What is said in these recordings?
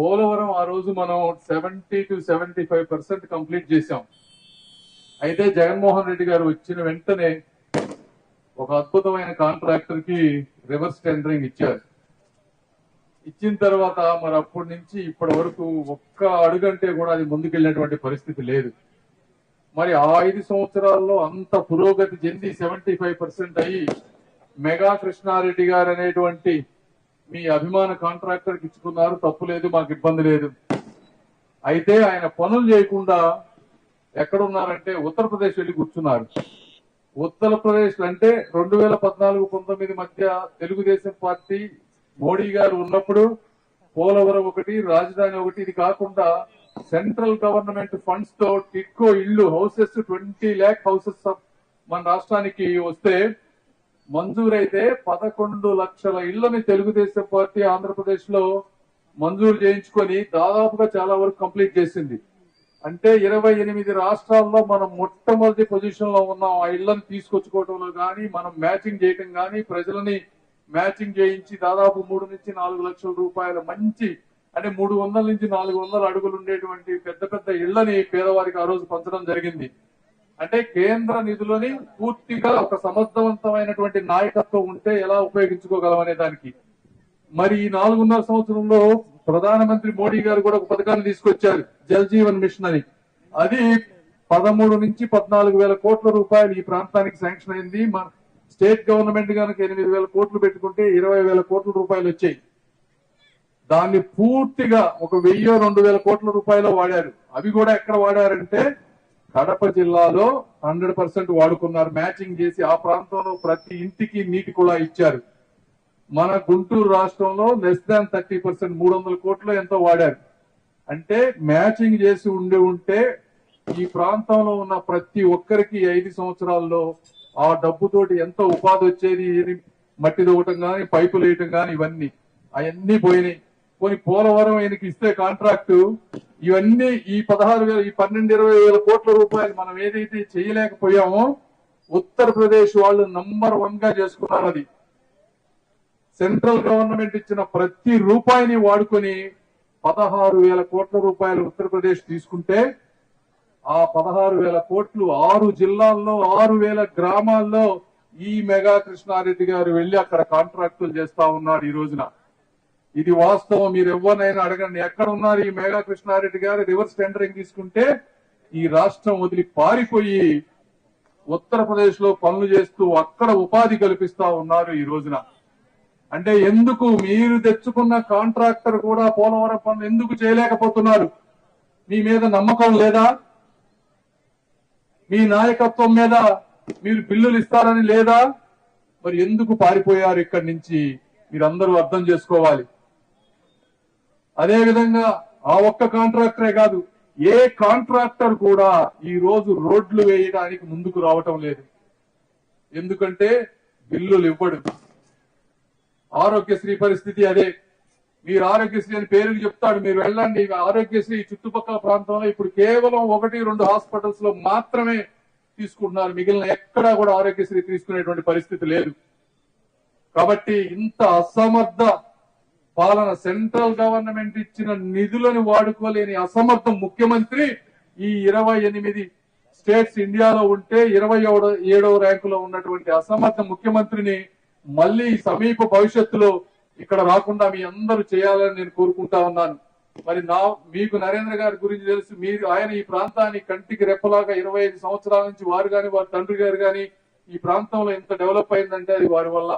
పోలవరం ఆ రోజు మనం seventy two seventy five percent complete చేశాం. అయితే జగన్మోహన్ రెడ్డి గారు వచ్చిన వెంటనే ఒక అద్భుతమైన కాంట్రాక్టర్కి రివర్స్ టెండరింగ్ ఇచ్చారు. ఇచ్చిన తర్వాత మరి అప్పటి నుంచి ఇప్పటి వరకు ఒక్క అడుగంటే కూడా అది ముందుకెళ్ళినటువంటి పరిస్థితి లేదు. మరి ఆ ఐదు సంవత్సరాల్లో అంత పురోగతి చెంది సెవెంటీ ఫైవ్ పర్సెంట్ అయ్యి మెగా కృష్ణారెడ్డి గారు అనేటువంటి మీ అభిమాన కాంట్రాక్టర్కి ఇచ్చుకున్నారు తప్పు లేదు మాకు ఇబ్బంది లేదు. అయితే ఆయన పనులు చేయకుండా ఎక్కడున్నారంటే ఉత్తరప్రదేశ్ వెళ్ళి కూర్చున్నారు. ఉత్తరప్రదేశ్ అంటే రెండు వేల పద్నాలుగు పంతొమ్మిది మధ్య తెలుగుదేశం పార్టీ మోడీ గారు ఉన్నప్పుడు పోలవరం ఒకటి రాజధాని ఒకటి ఇది కాకుండా సెంట్రల్ గవర్నమెంట్ ఫండ్స్తో టిక్కో ఇల్లు హౌసెస్ ట్వంటీ ల్యాక్ హౌసెస్ మన రాష్ట్రానికి వస్తే మంజూరైతే పదకొండు లక్షల ఇళ్ళని తెలుగుదేశం పార్టీ ఆంధ్రప్రదేశ్లో మంజూరు చేయించుకొని దాదాపుగా చాలా వరకు కంప్లీట్ చేసింది. అంటే ఇరవై ఎనిమిది రాష్ట్రాల్లో మనం మొట్టమొదటి పొజిషన్లో ఉన్నాం. ఆ ఇళ్ళను తీసుకొచ్చుకోవడంలో కానీ మనం మ్యాచింగ్ చేయటం కానీ ప్రజలని మ్యాచింగ్ చేయించి దాదాపు మూడు నుంచి నాలుగు లక్షల రూపాయల మంచి అంటే మూడు వందల నుంచి నాలుగు వందల అడుగులు ఉండేటువంటి పెద్ద పెద్ద ఇళ్ళని పేదవారికి ఆ రోజు పంచడం జరిగింది. అంటే కేంద్ర నిధులని పూర్తిగా ఒక సమర్థవంతమైనటువంటి నాయకత్వం ఉంటే ఎలా ఉపయోగించుకోగలం అనే దానికి. మరి ఈ నాలుగున్నర సంవత్సరంలో ప్రధానమంత్రి మోడీ గారు కూడా ఒక పథకాన్ని తీసుకొచ్చారు జల్ జీవన్ మిషన్ అని. అది పదమూడు నుంచి పద్నాలుగు వేల కోట్ల రూపాయలు ఈ ప్రాంతానికి శాంక్షన్ అయింది. మన స్టేట్ గవర్నమెంట్ కనుక ఎనిమిది వేల కోట్లు పెట్టుకుంటే ఇరవై వేల కోట్ల రూపాయలు వచ్చాయి. దాన్ని పూర్తిగా ఒక వెయ్యి రెండు వేల కోట్ల రూపాయలు వాడారు. అవి కూడా ఎక్కడ వాడారంటే కడప జిల్లాలో హండ్రెడ్ పర్సెంట్ వాడుకున్నారు. మ్యాచింగ్ చేసి ఆ ప్రాంతంలో ప్రతి ఇంటికి నీటి కూడా ఇచ్చారు. మన గుంటూరు రాష్ట్రంలో లెస్ దాన్ థర్టీ పర్సెంట్ మూడు వందల కోట్లు ఎంతో వాడారు. అంటే మ్యాచింగ్ చేసి ఉండి ఉంటే ఈ ప్రాంతంలో ఉన్న ప్రతి ఒక్కరికి ఐదు సంవత్సరాల్లో ఆ డబ్బుతోటి ఎంతో ఉపాధి వచ్చేది మట్టి తవ్వటం కానీ పైపులు వేయటం కానీ ఇవన్నీ. అవన్నీ పోయినాయి. కొన్ని పోలవరం ఆయనకి ఇస్తే కాంట్రాక్టు ఇవన్నీ ఈ పదహారు వేల ఈ పన్నెండు ఇరవై వేల కోట్ల రూపాయలు మనం ఏదైతే చేయలేకపోయామో ఉత్తరప్రదేశ్ వాళ్ళు నంబర్ వన్గా చేసుకున్నారు అది. సెంట్రల్ గవర్నమెంట్ ఇచ్చిన ప్రతి రూపాయిని వాడుకొని పదహారు వేల కోట్ల రూపాయలు ఉత్తరప్రదేశ్ తీసుకుంటే ఆ పదహారు వేల కోట్లు ఆరు జిల్లాల్లో ఆరు వేల గ్రామాల్లో ఈ మెగా కృష్ణారెడ్డి గారు వెళ్ళి అక్కడ కాంట్రాక్టులు చేస్తా ఉన్నాడు ఈ రోజున. ఇది వాస్తవం మీరు ఎవరినైనా అడగండి. ఎక్కడ ఉన్నారు ఈ మేఘా కృష్ణారెడ్డి గారు? రివర్స్ టెండరింగ్ తీసుకుంటే ఈ రాష్ట్రం వదిలి పారిపోయి ఉత్తరప్రదేశ్లో పనులు చేస్తూ అక్కడ ఉపాధి కల్పిస్తా ఉన్నారు ఈ రోజున. అంటే ఎందుకు మీరు తెచ్చుకున్న కాంట్రాక్టర్ కూడా పోలవరం పనులు ఎందుకు చేయలేకపోతున్నారు? మీ మీద నమ్మకం లేదా? మీ నాయకత్వం మీద మీరు బిల్లులు ఇస్తారని లేదా? మరి ఎందుకు పారిపోయారు ఇక్కడి నుంచి? మీరందరూ అర్థం చేసుకోవాలి. అదే విధంగా ఆ ఒక్క కాంట్రాక్టరే కాదు ఏ కాంట్రాక్టర్ కూడా ఈ రోజు రోడ్లు వేయడానికి ముందుకు రావటం లేదు. ఎందుకంటే బిల్లులు ఇవ్వడు. ఆరోగ్యశ్రీ పరిస్థితి అదే. మీరు ఆరోగ్యశ్రీ అని పేరు చెప్తాడు మీరు వెళ్ళండి. ఆరోగ్యశ్రీ చుట్టుపక్కల ప్రాంతంలో ఇప్పుడు కేవలం ఒకటి రెండు హాస్పిటల్స్లో మాత్రమే తీసుకుంటున్నారు. మిగిలిన ఎక్కడా కూడా ఆరోగ్యశ్రీ తీసుకునేటువంటి పరిస్థితి లేదు. కాబట్టి ఇంత అసమర్థ పాలన సెంట్రల్ గవర్నమెంట్ ఇచ్చిన నిధులను వాడుకోలేని అసమర్థ ముఖ్యమంత్రి ఈ ఇరవై ఎనిమిది స్టేట్స్ ఇండియాలో ఉంటే ఇరవై ఏడవ ర్యాంకులో ఉన్నటువంటి అసమర్థ ముఖ్యమంత్రిని మళ్ళీ సమీప భవిష్యత్తులో ఇక్కడ రాకుండా మీ అందరూ చేయాలని నేను కోరుకుంటా ఉన్నాను. మరి నా మీకు నరేంద్ర గారి గురించి తెలుసు మీరు ఆయన ఈ ప్రాంతాన్ని కంటికి రెప్పలాగా ఇరవై ఐదు సంవత్సరాల నుంచి వారు గాని వారి తండ్రి గారు గాని ఈ ప్రాంతంలో ఎంత డెవలప్ అయిందంటే అది వారి వల్ల.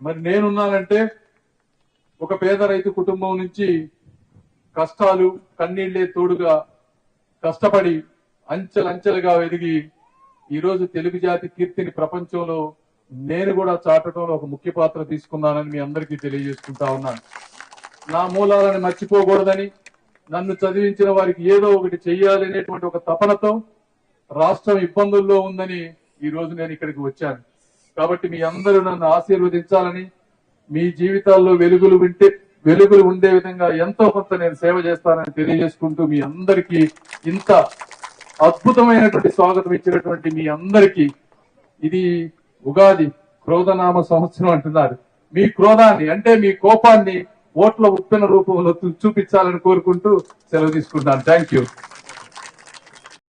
మరి నేనున్నానంటే ఒక పేద రైతు కుటుంబం నుంచి కష్టాలు కన్నీళ్ళే తోడుగా కష్టపడి అంచెలంచెలుగా ఎదిగి ఈరోజు తెలుగు జాతి కీర్తిని ప్రపంచంలో నేను కూడా చాటడంలో ఒక ముఖ్య పాత్ర తీసుకున్నానని మీ అందరికీ తెలియజేసుకుంటా ఉన్నాను. నా మూలాలను మర్చిపోకూడదని నన్ను చదివించిన వారికి ఏదో ఒకటి చెయ్యాలి అనేటువంటి ఒక తపనతో రాష్ట్రం ఇబ్బందుల్లో ఉందని ఈ రోజు నేను ఇక్కడికి వచ్చాను. కాబట్టి మీ అందరూ నన్ను ఆశీర్వదించాలని మీ జీవితాల్లో వెలుగులు వింటే వెలుగులు ఉండే విధంగా ఎంతో కొంత నేను సేవ చేస్తానని తెలియజేసుకుంటూ మీ అందరికీ ఇంత అద్భుతమైనటువంటి స్వాగతం ఇచ్చినటువంటి మీ అందరికీ ఇది ఉగాది క్రోధనామ సంవత్సరం అంటున్నారు. మీ క్రోధాన్ని అంటే మీ కోపాన్ని ఓట్ల ఉప్పిన రూపంలో చూపించాలని కోరుకుంటూ సెలవు తీసుకుంటాను థ్యాంక్ యూ.